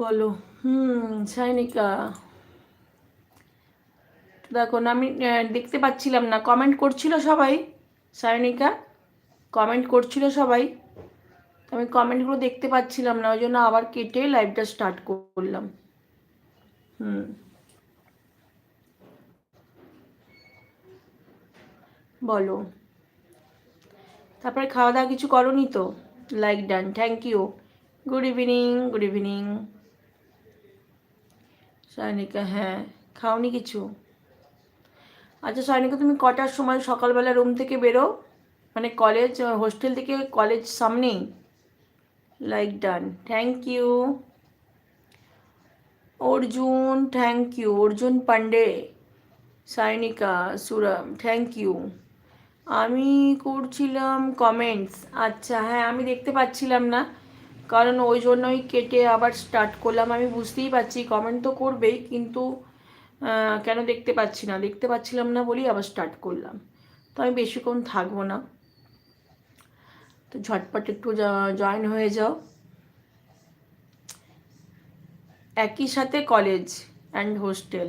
বলো। হুম সাইনিকা দেখো না, আমি দেখতে পাচ্ছিলাম না। কমেন্ট করছিল সবাই, সায়নিকা। কমেন্ট করছিল সবাই। আমি কমেন্টগুলো দেখতে পাচ্ছিলাম না ওই জন্য আবার কেটে লাইভটা স্টার্ট করলাম। হুম। বলো। তারপরে খাওয়া দাওয়া কিছু করনি তো? Like done thank you good evening good evening Sayanika হ্যাঁ। খাওনি কিছু? আচ্ছা সায়নিকা, তুমি কটার সময় সকালবেলা রুম থেকে বেরো? মানে কলেজ হোস্টেল থেকে কলেজ সামনেই? Like done thank you Arjun thank you Arjun Pandey Sayanika, সুরম thank you আমি করছিলাম কমেন্টস আচ্ছা হ্যাঁ আমি দেখতে পাচ্ছিলাম না। কারণ ওই জন্যই কেটে আবার স্টার্ট করলাম। আমি বুঝতেই পারছি কমেন্ট তো করবেই, কিন্তু কেন দেখতে পাচ্ছি না? দেখতে পাচ্ছিলাম না বলেই আবার স্টার্ট করলাম। তো আমি বেশিক্ষণ থাকব না। তো ঝটপট একটু জয়েন হয়ে যাও। একই সাথে কলেজ অ্যান্ড হোস্টেল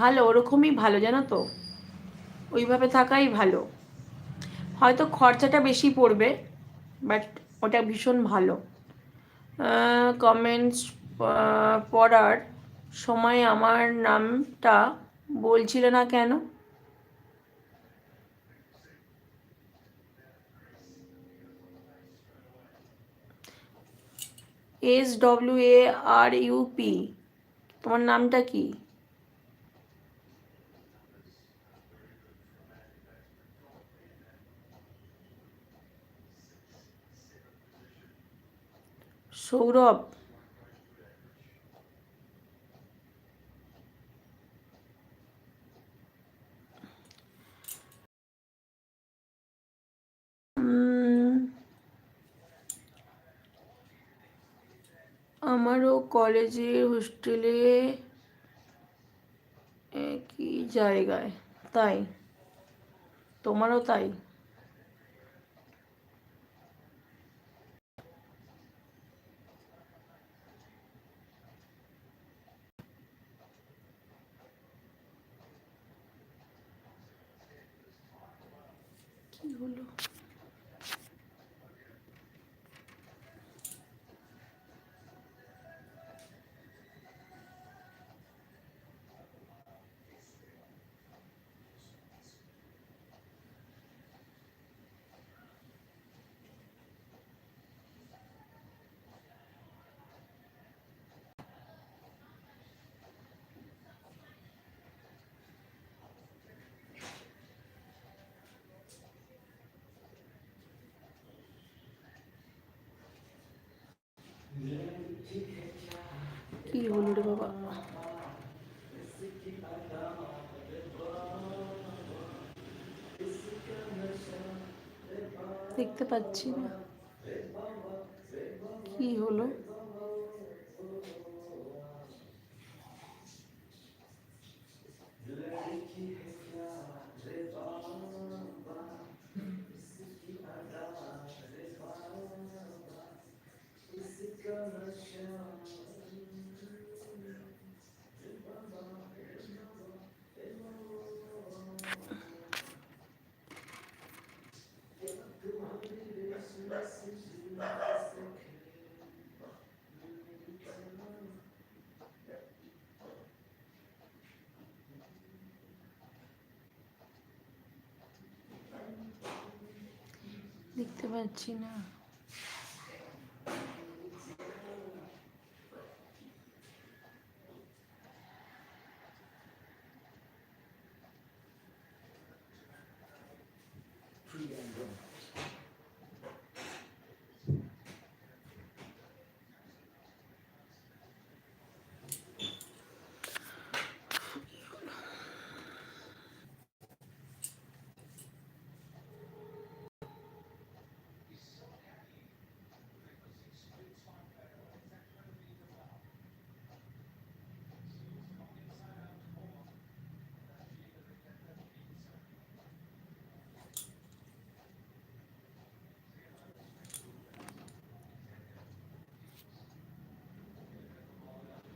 ভালো, ওরকমই ভালো, জানো তো? ওইভাবে থাকাই ভালো। হয়তো খরচাটা বেশি পড়বে বাট ওটা ভীষণ ভালো। কমেন্টস পড়ার সময় আমার নামটা বলছিল না কেন? S W A R U P তোমার নামটা কি? সৌরভ। আমারও কলেজে হোস্টেলে একই জায়গায়। তাই? তোমারও তাই কি হলো কি হলো রে বাবা? দেখতে পাচ্ছি না। কি হলো? দেখতে পাচ্ছি না।